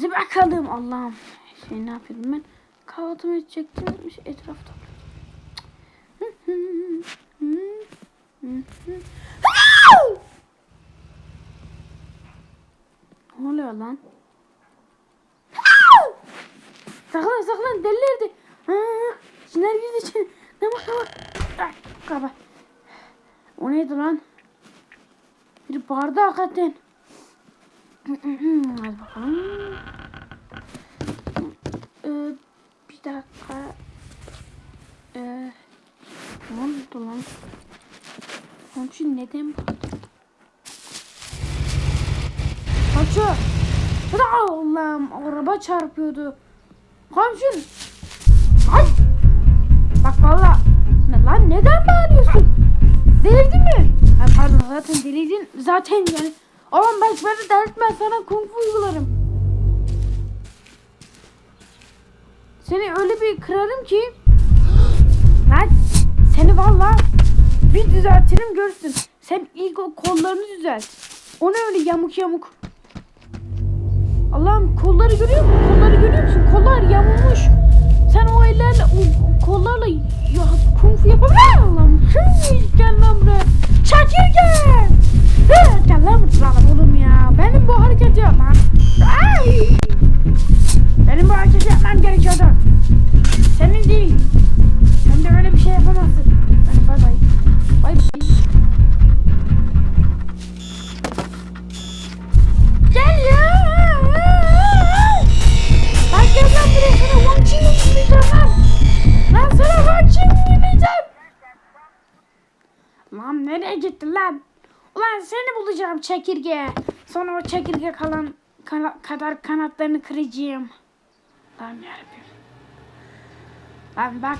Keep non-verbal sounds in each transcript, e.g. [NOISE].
Hadi bakalım Allah'ım. Şey ne yapıyordum ben? Kahvaltımı edecektim. Etrafta. ne oluyor lan? saklan saklan delilerdi. Şunlar girdi içine. Ne bak bak. Ay, Kaba. O neydi lan? Bir bardağı hakikaten. Hadi bakalım. Ee, bir dakika. Ee, ne oldu lan? Komşu neden! Bırak Allah'ım araba çarpıyordu. Komşun! Ay! Bak valla. Ne lan neden bağırıyorsun? Delirdin mi? Ha, pardon zaten delirdin. Zaten yani. Oğlum bak beni delirtme sana kung fu uygularım. Seni öyle bir kırarım ki. [GASPS] Lan seni valla bir düzeltirim görürsün. Sen ilk o kollarını düzelt. O ne öyle yamuk yamuk. Allah'ım kolları görüyor musun? Kolları görüyor musun? Kollar yamulmuş. Sen o ellerle o, kollarla ya, kung fu yapabilir Allah'ım. Hı, Gel lan buraya. Çekirge. Hı, nereye gittin lan? Ulan seni bulacağım çekirge. Sonra o çekirge kalan kana- kadar kanatlarını kıracağım. Lan yarabbim. Lan bak.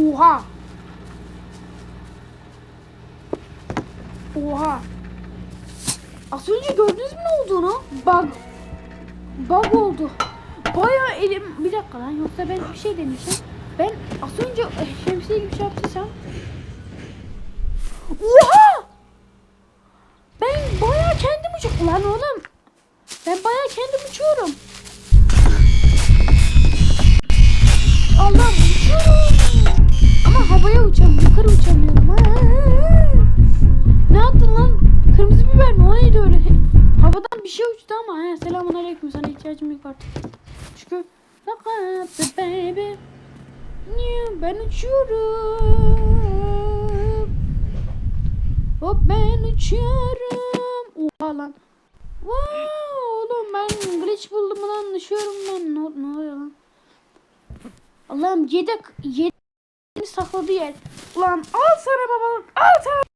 Oha. Oha. Az önce gördünüz mü ne olduğunu? Bug. Bug oldu. Bayağı elim... Bir dakika lan yoksa ben bir şey demişim. Ben az önce şemsiye gibi şey yaptıysam. Oha! Ben bayağı kendim uçuyorum. Lan oğlum. Ben bayağı kendim uçuyorum. Allah'ım uçuyorum. Ama havaya uçamıyorum. Yukarı uçamıyorum. Ha. Ne yaptın lan? Kırmızı biber mi? O neydi öyle? Havadan bir şey uçtu ama. He, selamun aleyküm. Sana ihtiyacım yok artık. Çünkü fakat baby. Ben uçuyorum. Hop ben uçuyorum. Oha lan. Wow, oğlum ben glitch buldum lan düşüyorum ben. Ne, ne oluyor lan? Allah'ım yedek yedek sakladığı yer. Ulan al sana babalık al sana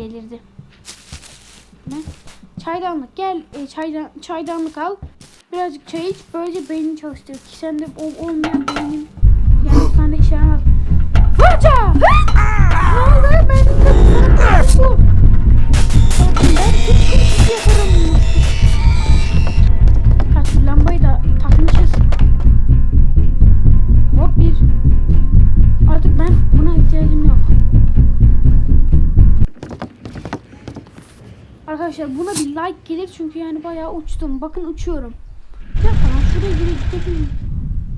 Delirdi. Ne? Çaydanlık gel e, çaydan çaydanlık al. Birazcık çay iç böylece beynini çalıştır. Ki sen de o olmayan beynin yani sana işe yaramaz. Fırça! Ne oldu? Ben de. [LAUGHS] Ben like gelir çünkü yani bayağı uçtum. Bakın uçuyorum. Dakika lan şuraya gidelim.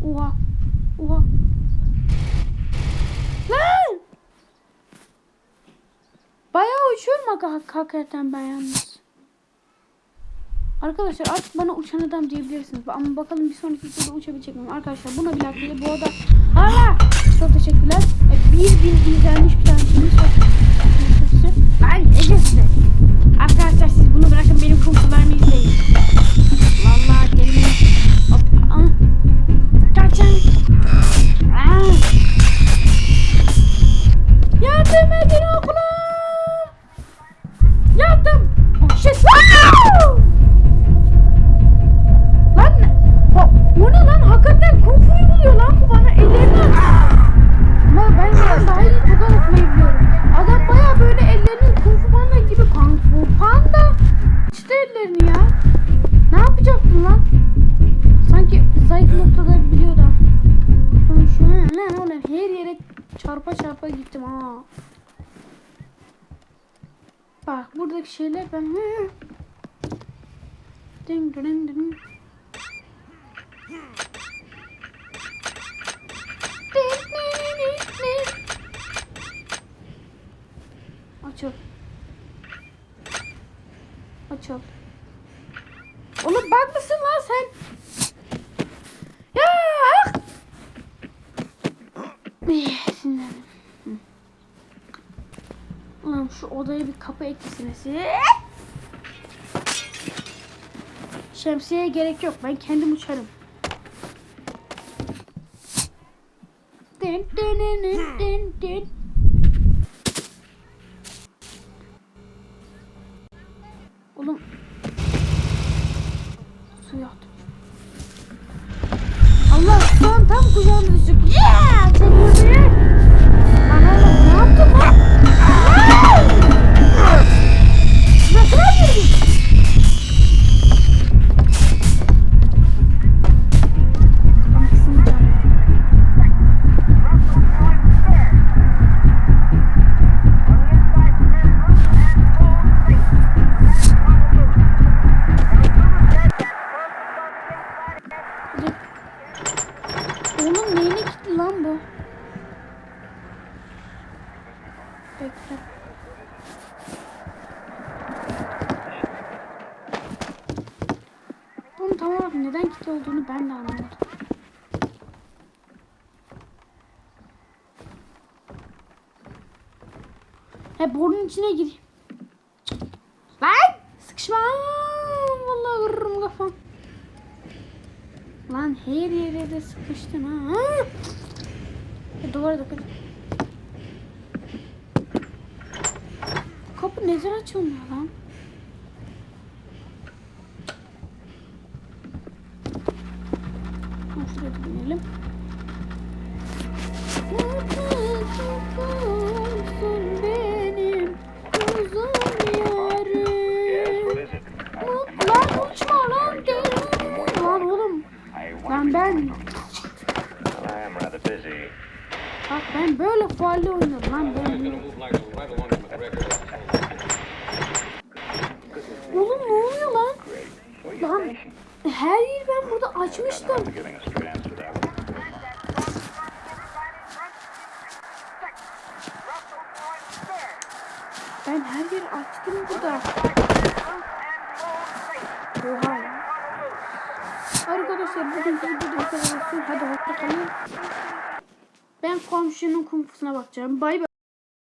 Oha. Oha. Lan! Bayağı uçuyorum hak hakikaten ben yalnız. Arkadaşlar artık bana uçan adam diyebilirsiniz. Ama bakalım bir sonraki videoda uçabilecek miyim? Arkadaşlar buna bir like. Bu arada hala çok teşekkürler. E, bir bin izlenmiş bir tane. Ben Ege'si. Arkadaşlar siz bunu bırakın benim kumkularımı izleyin. Vallahi çarpa çarpa gittim ha. Bak buradaki şeyler ben ding, ding, ding. Açıl. Açıl. Oğlum bak mısın lan sen? Ya! ah! Eh, sinirlendim. Hı. Ulan şu odaya bir kapı eklesinesi. Şemsiyeye gerek yok. Ben kendim uçarım. Din, din, din, din, din, Bekle. Bunun tam neden kilitli olduğunu ben de anlamadım. He borunun içine gir. Lan! Sıkışma! Vallahi kırırım kafam. Lan her yere de sıkıştın ha. E, duvara da kır. Kapı neden açılmıyor lan? Şuraya da one. Ben her yeri açtım burada. Oha ya. Arkadaşlar bugünkü videoda bu kadar olsun. Hadi hoşça kalın. Ben komşunun kumfusuna bakacağım. Bay bay.